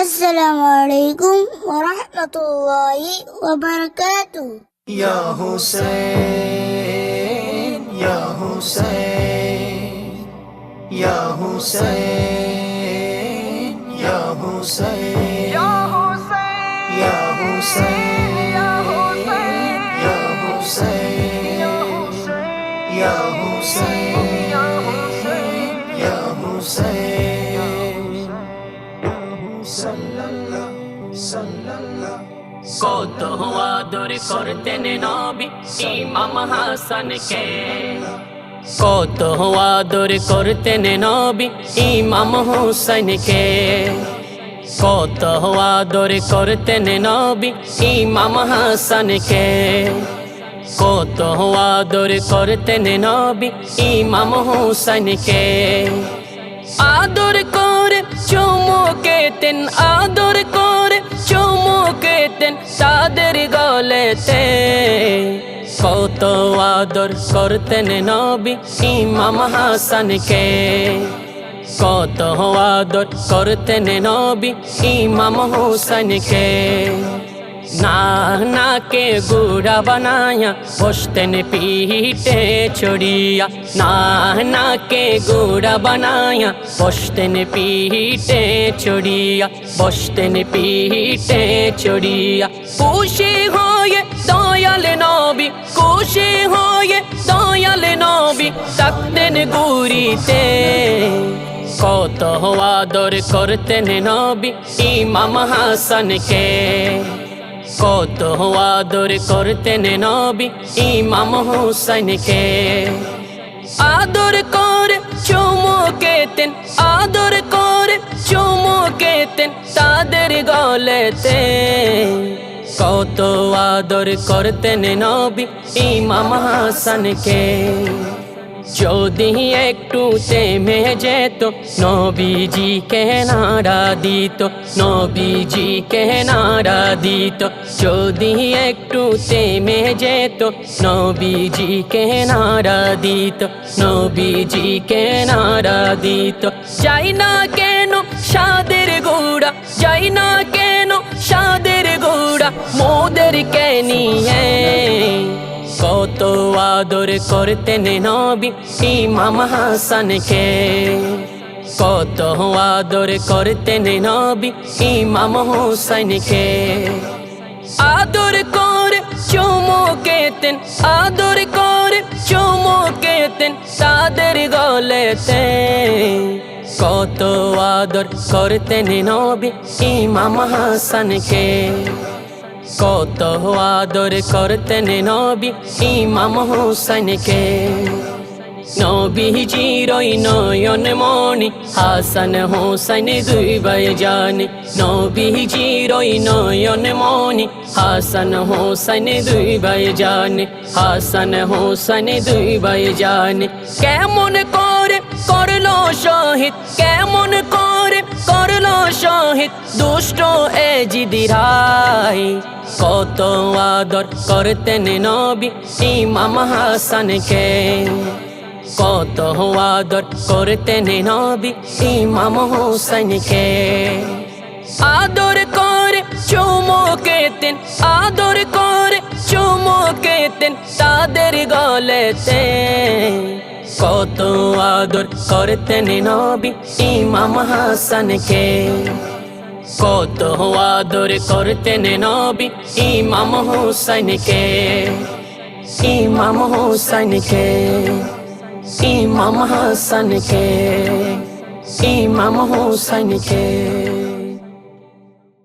السلام علیکم ورحمۃ اللہ وبرکاتہ۔ یا حسین یا حسین یا حسین یا حسین۔ یا حسین یا حسین یا حسین۔ یا حسین۔ یا حسین۔ কত আদর করতেন নবী ইমাম হাসানকে। কত আদর করতেন নবী ইমাম হুসাইনকে কত আদর করতেন নবী ইমাম হাসানকে। কত আদর করতেন নবী ইমাম হুসাইনকে আদর করে চুমুকেতেন আদর করে চুমুকেতেন তাদের গলেতে। কত আদর করতেন নবী ইমাম হাসানকে। কত আদর করতেন নবী ইমাম হুসাইনকে না, নাকে গুড়া বানায়া, বসতেন পিঠে চড়িয়া না, নাকে গুড়া বানায়া, বসতেন পিঠে চড়িয়া বসতেন পিঠে চড়িয়া খুশি হয়ে দয়াল নবী, খুশি হয়ে দয়াল নবী থাকতেন গুড়িতে। কত আদর করতেন নবী, ইমাম হাসানকে। কত আদর করতেন নবী ইমাম হুসাইনকে। আদর করে চুমুকেতেন আদর করে চুমুকেতেন তাদের গলেতে। কত আদর করতেন নবী ইমাম হাসানকে। যদি একটু থেমে যেত, নবীজি কে নাড়া দিত, নবীজি কে নাড়া দিত। যদি একটু থেমে যেত, নবীজি কে নাড়া দিত, নবীজি নাড়া দিত। যাই না কেন সাদের গোড়া, যাই না কেন সাদের গোড়া, মোদেরকে নিয়ে কত আদর করতেন নবী ইমাম হাসানকে কত আদর করতেন নবী ইমাম হুসাইনকে আদর করে চুমুকেতেন, আদর করে চুমুকেতেন তাদের গলেতে। কত আদর করতেন নবী ইমাম হাসানকে কত আদর করতেন নবী, ইমাম হুসাইনকে। নবীজি রই নয়ন মণি, হাসান হোসাইন দুই ভাই জানে। নবীজি রই নয়ন মণি, হাসান হোসাইন দুই ভাই জানে। হাসান হোসাইন দুই ভাই জানে। কেমন করে করল শহীদ, কেমন করে শহীদ দুষ্ট এ জিদিরাই, কত আদর করতেন নবী ইমাম হাসানকে। কত আদর করতেন নবী ইমাম হোসেনকে। আদর করে চুমুকেতেন, আদর করে চুমুকেতেন তাদের গলেতে। কত আদর করতেন নবী ইমাম হাসানকে। কত আদর করতেন নবী ইমাম হোসেনকে ইমাম হোসেনকে ইমাম হাসানকে। ইমাম হোসেনকে